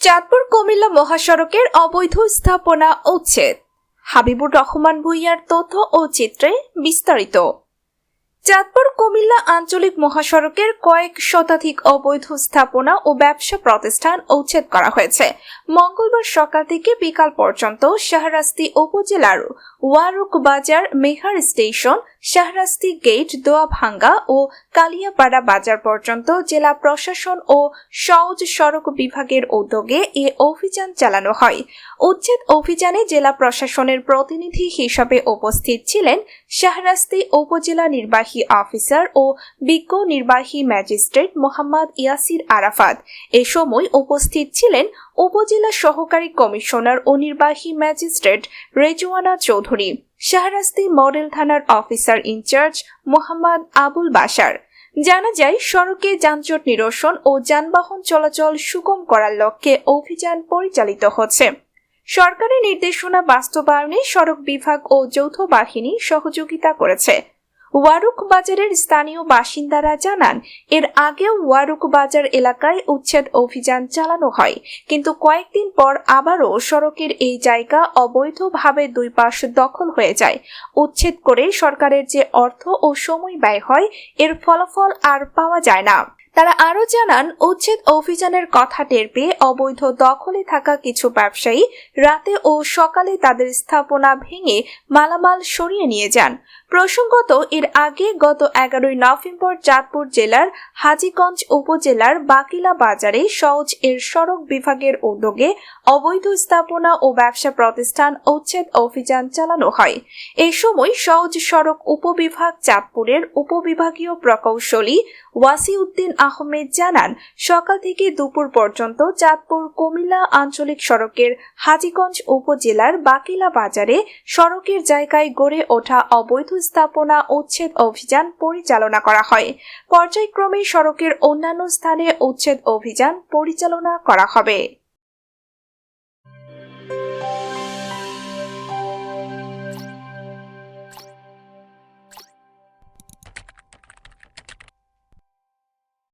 চাঁদপুর কুমিল্লা মহাসড়কের অবৈধ স্থাপনা উচ্ছেদ। হাবিবুর রহমান ভুইয়ার তথ্য ও চিত্রে বিস্তারিত। চাঁদপুর কুমিল্লা আঞ্চলিক মহাসড়কের কয়েক শতাধিক অবৈধ স্থাপনা ও ব্যবসা প্রতিষ্ঠান উচ্ছেদ করা হয়েছে। মঙ্গলবার সকাল থেকে বিকাল পর্যন্ত শাহরাস্তি উপজেলার ওয়ারুক বাজার মেহার স্টেশন, শাহরাস্তি গেট, দোয়াভাঙ্গা ও কালিয়াপাড়া বাজার পর্যন্ত জেলা প্রশাসন ও সহজ সড়ক বিভাগের উদ্যোগে এ অভিযান চালানো হয়। উচ্ছেদ অভিযানে জেলা প্রশাসনের প্রতিনিধি হিসাবে উপস্থিত ছিলেন শাহরাস্তি উপজেলা নির্বাহী অফিসার ও বিজ্ঞ নির্বাহী ম্যাজিস্ট্রেট মোহাম্মদ ইয়াসির আরাফাত। এ সময় উপস্থিত ছিলেন উপজেলা সহকারী কমিশনার ও নির্বাহী ম্যাজিস্ট্রেট রেজওয়ানা চৌধুরী, শাহরাস্তি মডেল থানার officer in charge Mohammad Abul Bashar. জানা যায়, সড়কে যানজট নিরসন ও যানবাহন চলাচল সুগম করার লক্ষ্যে অভিযান পরিচালিত হচ্ছে। সরকারি নির্দেশনা বাস্তবায়নে সড়ক বিভাগ ও যৌথ বাহিনী সহযোগিতা করেছে। ওয়ারুক বাজারের স্থানীয় বাসিন্দারা জানান, এর আগেও ওয়ারুক বাজার এলাকায় উচ্ছেদ অভিযান চালানো হয়, কিন্তু কয়েকদিন পর আবারও সড়কের এই জায়গা অবৈধভাবে দুই পাশ দখল হয়ে যায়। উচ্ছেদ করে সরকারের যে অর্থ ও সময় ব্যয় হয়, এর ফলাফল আর পাওয়া যায় না। তারা আরও জানান, উচ্ছেদ অভিযানের কথা টের পেয়ে অবৈধ দখলে থাকা কিছু ব্যবসায়ী রাতে ও সকালে তাদের স্থাপনা ভেঙে মালামাল সরিয়ে নিয়ে যান। প্রসঙ্গত, এর আগে গত এগারোই নভেম্বর চাঁদপুর জেলার হাজীগঞ্জ উপজেলার বাকিলা বাজারে সওজ এর সড়ক বিভাগের উদ্যোগে অবৈধ স্থাপনা ও ব্যবসা প্রতিষ্ঠান উচ্ছেদ অভিযান চালানো হয়। এই সময় সওজ সড়ক উপবিভাগ চাঁদপুরের উপবিভাগীয় প্রকৌশলী ওয়াসিউদ্দিন আহমেদ জানান, সকাল থেকে দুপুর পর্যন্ত চাঁদপুর কুমিল্লা আঞ্চলিক সড়কের হাজীগঞ্জ উপজেলার বাকিলা বাজারে সড়কের জায়গায় গড়ে ওঠা অবৈধ স্থাপনা উচ্ছেদ অভিযান পরিচালনা করা হয়। পর্যায়ক্রমে সড়কের অন্যান্য স্থানে উচ্ছেদ অভিযান পরিচালনা করা হবে।